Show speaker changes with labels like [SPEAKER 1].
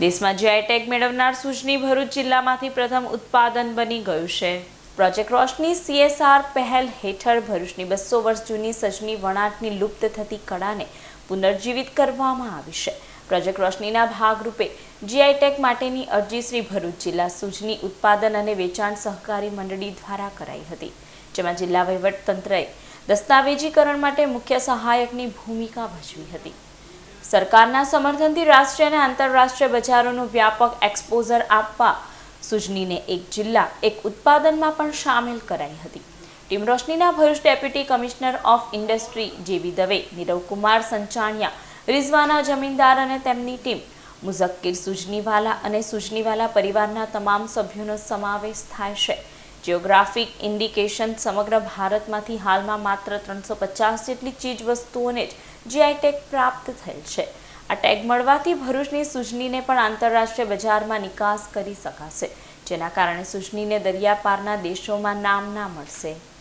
[SPEAKER 1] દેશમાં GI tag મેળવનાર સૂચની ભરૂચ જિલ્લામાંથી પ્રથમ ઉત્પાદન બની ગયું છે. પ્રોજેક્ટ રોશની સીએસઆર પહેલ હેઠળ ભરૂચની બસો વર્ષ જૂની સજની વણાટની લુપ્ત થતી કળાને પુનર્જીવિત કરવામાં આવી છે. પ્રોજેક્ટ રોશનીના ભાગરૂપે જીઆઈ ટેગ માટેની અરજી શ્રી ભરૂચ જિલ્લા સુજની ઉત્પાદન અને વેચાણ સહકારી મંડળી દ્વારા કરાઈ હતી, જેમાં જિલ્લા વહીવટતંત્રએ દસ્તાવેજીકરણ માટે મુખ્ય સહાયકની ભૂમિકા ભજવી હતી. સરકારના સમર્થનથી રાષ્ટ્રીય અને આંતરરાષ્ટ્રીય બજારોનું વ્યાપક એક્સપોઝર આપવા સુજનીને એક જિલ્લા, એક ઉત્પાદનમાં પણ સામેલ કરાઈ હતી. Team રોશનીના Bharuch deputy commissioner of industry જેવી દવે નીરવકુમાર સંચાણિયા, રિઝવાના જમીનદાર અને તેમની ટીમ, મુઝક્કિર સુજનીવાલા અને સુજનીવાલા પરિવારના તમામ સભ્યોનો સમાવેશ થાય છે. જિયોગ્રાફિક ઇન્ડિકેશન સમગ્ર ભારતમાંથી હાલમાં માત્ર ત્રણસો પચાસ જેટલી ચીજ વસ્તુઓને જ જીઆઈ ટેગ પ્રાપ્ત થયેલ છે. આ ટેગ મળવાથી ભરૂચની સુજનીને પણ આંતરરાષ્ટ્રીય બજારમાં નિકાસ કરી શકાશે, જેના કારણે સુજનીને દરિયાપારના દેશોમાં નામ ના મળશે.